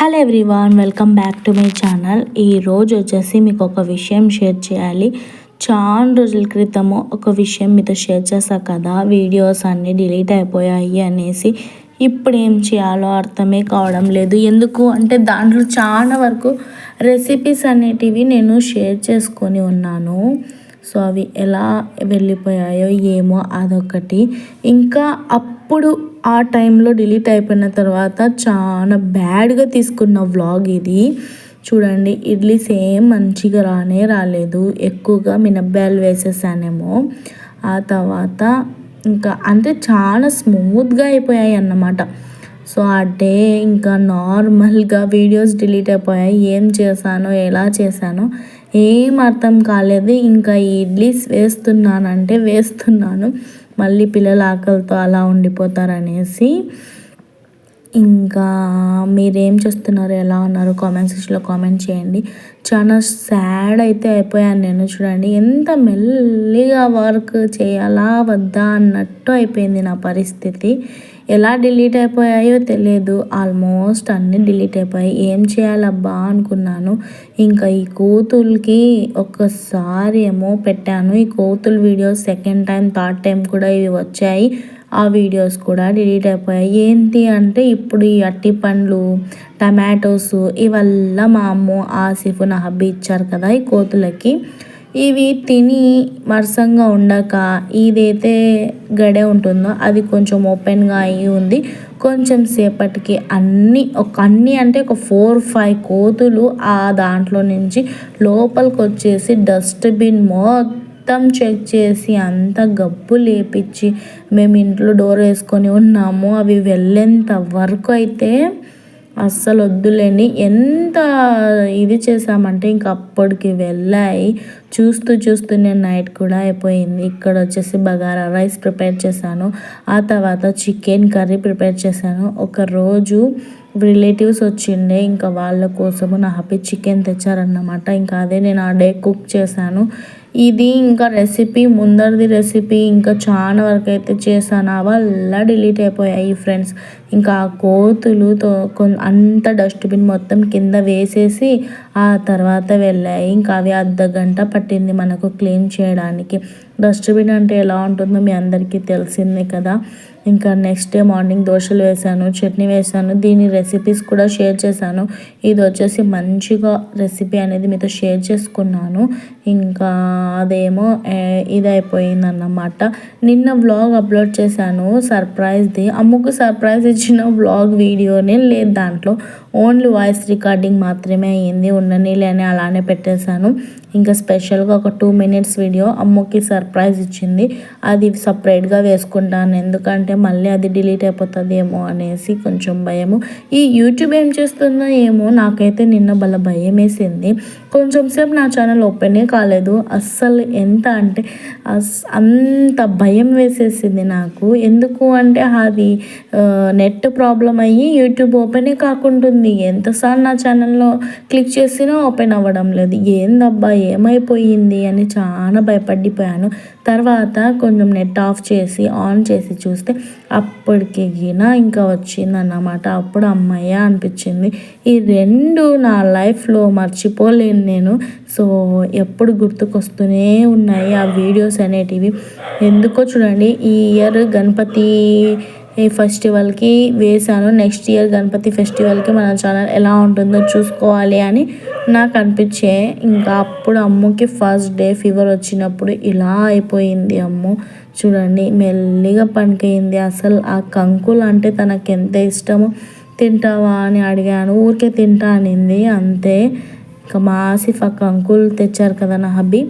Hello everyone welcome back to my channel ఈరోజు వచ్చేసి మీకు ఒక విషయం షేర్ చేయాలి. చాలా రోజుల క్రితము ఒక విషయం మీతో షేర్ చేశా కదా. వీడియోస్ అన్నీ డిలీట్ అయిపోయాయి అనేసి. ఇప్పుడు ఏం చేయాలో అర్థమే కావడం లేదు. ఎందుకు అంటే దాంట్లో చాలా వరకు రెసిపీస్ అనేటివి నేను షేర్ చేసుకొని ఉన్నాను. సో అవి ఎలా వెళ్ళిపోయాయో ఏమో అదొకటి. ఇంకా అప్పుడు ఆ టైంలో డిలీట్ అయిపోయిన తర్వాత చాలా బ్యాడ్గా తీసుకున్న వ్లాగ్ ఇది. చూడండి ఇడ్లీ సేమ్ మంచిగా రానే రాలేదు. ఎక్కువగా మినబ్బాయలు వేసేసానేమో. ఆ తర్వాత ఇంకా అంటే చాలా స్మూత్గా అయిపోయాయి అన్నమాట. సో ఆ డే ఇంకా నార్మల్గా వీడియోస్ డిలీట్ అయిపోయాయి. ఏం చేశానో ఎలా చేశానో ఏం అర్థం కాలేదు. ఇంకా ఇడ్లీస్ వేస్తున్నానంటే వేస్తున్నాను. మళ్ళీ పిల్లల ఆకలితో అలా ఉండిపోతారనేసి ఇంకా మీరేం చేస్తున్నారు ఎలా ఉన్నారు? కామెంట్ సెక్షన్లో కామెంట్ చేయండి. చాలా సాడ్ అయితే అయిపోయాను నేను చూడండి. ఎంత మెల్లిగా వర్క్ చేయాలా వద్దా అన్నట్టు అయిపోయింది నా పరిస్థితి. ఎలా డిలీట్ అయిపోయాయో తెలియదు ఆల్మోస్ట్ అన్నీ డిలీట్ అయిపోయాయి. ఏం చేయాలబ్బా అనుకున్నాను. ఇంకా ఈ కోతులకి ఒక్కసారి ఏమో పెట్టాను. ఈ కోతులు videos second time third time కూడా ఇవి వచ్చాయి. ఆ వీడియోస్ కూడా డిలీట్ అయిపోయాయి. ఏంటి అంటే ఇప్పుడు ఈ అట్టి పండ్లు టమాటోస్ ఇవల్ల మా అమ్మ ఆసిఫ్ నా హబ్బీ ఇచ్చారు కదా ఈ కోతులకి. ఇవి తిని వరుసంగా ఉండక ఇదైతే గడే ఉంటుందో అది కొంచెం ఓపెన్గా అయ్యి ఉంది. కొంచెం సేపటికి అన్ని ఒక అన్ని అంటే ఒక ఫోర్ ఫైవ్ కోతులు ఆ దాంట్లో నుంచి లోపలికి వచ్చేసి డస్ట్బిన్ మొత్తం మొత్తం చెక్ చేసి అంత గబ్బు లేపించి మేము ఇంట్లో డోర్ వేసుకొని ఉన్నాము. అవి వెళ్ళేంత వరకు అయితే అస్సలు వద్దులేని ఎంత ఇది చేసామంటే ఇంక అప్పటికి వెళ్ళాయి. చూస్తూ చూస్తూ నేను నైట్ కూడా అయిపోయింది. ఇక్కడ వచ్చేసి బగారా రైస్ ప్రిపేర్ చేశాను. ఆ తర్వాత చికెన్ కర్రీ ప్రిపేర్ చేశాను. ఒక రోజు రిలేటివ్స్ వచ్చిండే ఇంకా వాళ్ళ కోసము నా హ్యాపీ చికెన్ తెచ్చారన్నమాట. ఇంకా అదే నేను ఆ డే కుక్ చేశాను. ఇది ఇంకా రెసిపీ ముందరిది రెసిపీ ఇంకా చాలా వరకు అయితే చేశాను. అవల్లా డిలీట్ అయిపోయాయి ఫ్రెండ్స్. ఇంకా ఆ కోతులుతో అంత డస్ట్బిన్ మొత్తం కింద వేసేసి ఆ తర్వాత వెళ్ళాయి. ఇంకా అవి అర్ధ గంట పట్టింది మనకు క్లీన్ చేయడానికి. డస్ట్బిన్ అంటే ఎలా ఉంటుందో మీ అందరికీ తెలిసిందే కదా. ఇంకా నెక్స్ట్ డే మార్నింగ్ దోశలు వేసాను చట్నీ వేసాను దీని రెసిపీస్ కూడా షేర్ చేశాను. ఇది వచ్చేసి మంచిగా రెసిపీ అనేది మీతో షేర్ చేసుకున్నాను. ఇంకా అదేమో ఇది అయిపోయిందన్నమాట నిన్న వ్లాగ్ అప్లోడ్ చేశాను సర్ప్రైజ్ది అమ్ముకు సర్ప్రైజ్ ఇచ్చిన వ్లాగ్ వీడియోనే లేదు దాంట్లో. ఓన్లీ వాయిస్ రికార్డింగ్ మాత్రమే అయ్యింది ఉండనీలే అలానే పెట్టేశాను. ఇంకా స్పెషల్గా ఒక టూ మినిట్స్ వీడియో అమ్మకి సర్ప్రైజ్ ఇచ్చింది. అది సపరేట్గా వేసుకుంటాను. ఎందుకంటే మళ్ళీ అది డిలీట్ అయిపోతుందేమో అనేసి కొంచెం భయము. ఈ యూట్యూబ్ ఏం చేస్తుందో ఏమో నాకైతే నిన్న బల భయం వేసింది కొంచెం సేపు నా ఛానల్ ఓపెనే కాలేదు. అస్సలు ఎంత అంటే అంత భయం వేసేసింది నాకు. ఎందుకు అంటే అది నెట్ ప్రాబ్లం అయ్యి యూట్యూబ్ ఓపెనే కాకుంటుంది. ఎంతసార్లు నా ఛానల్లో క్లిక్ చేసినా ఓపెన్ అవ్వడం లేదు. ఏందబ్బా ఏమైపోయింది అని చాలా భయపడిపోయాను. తర్వాత కొంచెం నెట్ ఆఫ్ చేసి ఆన్ చేసి చూస్తే అప్పటికి గిన ఇంకా వచ్చిందన్నమాట. అప్పుడు అమ్మయ్య అనిపించింది ఈ రెండు నా లైఫ్లో మర్చిపోలేను నేను. సో ఎప్పుడు గుర్తుకొస్తూనే ఉన్నాయి ఆ వీడియోస్ అనేటివి. ఎందుకో చూడండి ఈ ఇయర్ గణపతి ఈ ఫెస్టివల్కి వేశాను. నెక్స్ట్ ఇయర్ గణపతి ఫెస్టివల్కి మన ఛానల్ ఎలా ఉంటుందో చూసుకోవాలి అని నాకు అనిపించే ఇంకా అప్పుడు అమ్మకి ఫస్ట్ డే ఫీవర్ వచ్చినప్పుడు ఇలా అయిపోయింది అమ్ము. చూడండి మెల్లిగా పనికయింది అసలు ఆ కంకులు అంటే తనకు ఎంత ఇష్టమో? తింటావా అని అడిగాను. ఊరికే తింటా అనింది. అంతే. ఇంకా మా ఆసిఫ్ ఆ కంకులు తెచ్చారు కదా నా హబ్బీ.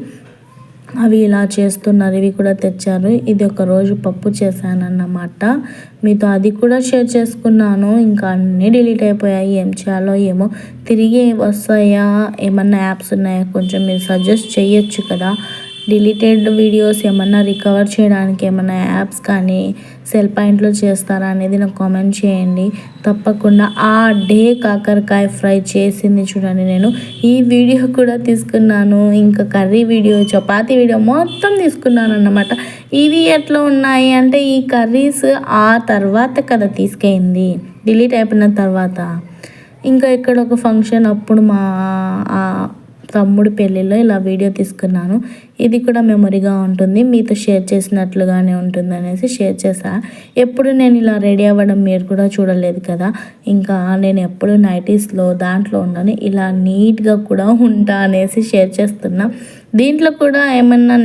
అవి ఇలా చేస్తున్నారు ఇవి కూడా తెచ్చారు. ఇది ఒక రోజు పప్పు చేశానన్నమాట. మీతో అది కూడా షేర్ చేసుకున్నాను. ఇంకా అన్నీ డిలీట్ అయిపోయాయి. ఏం చేయాలో ఏమో తిరిగి వస్తాయా? ఏమన్నా యాప్స్ ఉన్నాయా? కొంచెం మీరు సజెస్ట్ చేయొచ్చు కదా. డిలీటెడ్ వీడియోస్ ఏమన్నా రికవర్ చేయడానికి ఏమైనా యాప్స్ కానీ సెల్ పాయింట్లో చేస్తారా అనేది నాకు కామెంట్ చేయండి. తప్పకుండా ఆ డే కాకరకాయ ఫ్రై చేసింది చూడండి నేను. ఈ వీడియో కూడా తీసుకున్నాను. ఇంకా కర్రీ వీడియో చపాతీ వీడియో మొత్తం తీసుకున్నాను అన్నమాట. ఇవి ఎట్లా ఉన్నాయి అంటే ఈ కర్రీస్ ఆ తర్వాత కదా తీసుకెళ్ళింది డిలీట్ అయిపోయిన తర్వాత. ఇంకా ఇక్కడ ఒక ఫంక్షన్ అప్పుడు మా తమ్ముడు పెళ్ళిలో ఇలా వీడియో తీసుకున్నాను. ఇది కూడా మెమొరీగా ఉంటుంది. మీతో షేర్ చేసినట్లుగానే ఉంటుంది అనేసి షేర్ చేశా. ఎప్పుడు నేను ఇలా రెడీ అవ్వడం మీరు కూడా చూడలేదు కదా. ఇంకా నేను ఎప్పుడు నైటీస్లో దాంట్లో ఉండని. ఇలా నీట్గా కూడా ఉంటా అనేసి షేర్ చేస్తున్నా. దీంట్లో కూడా ఏమన్నా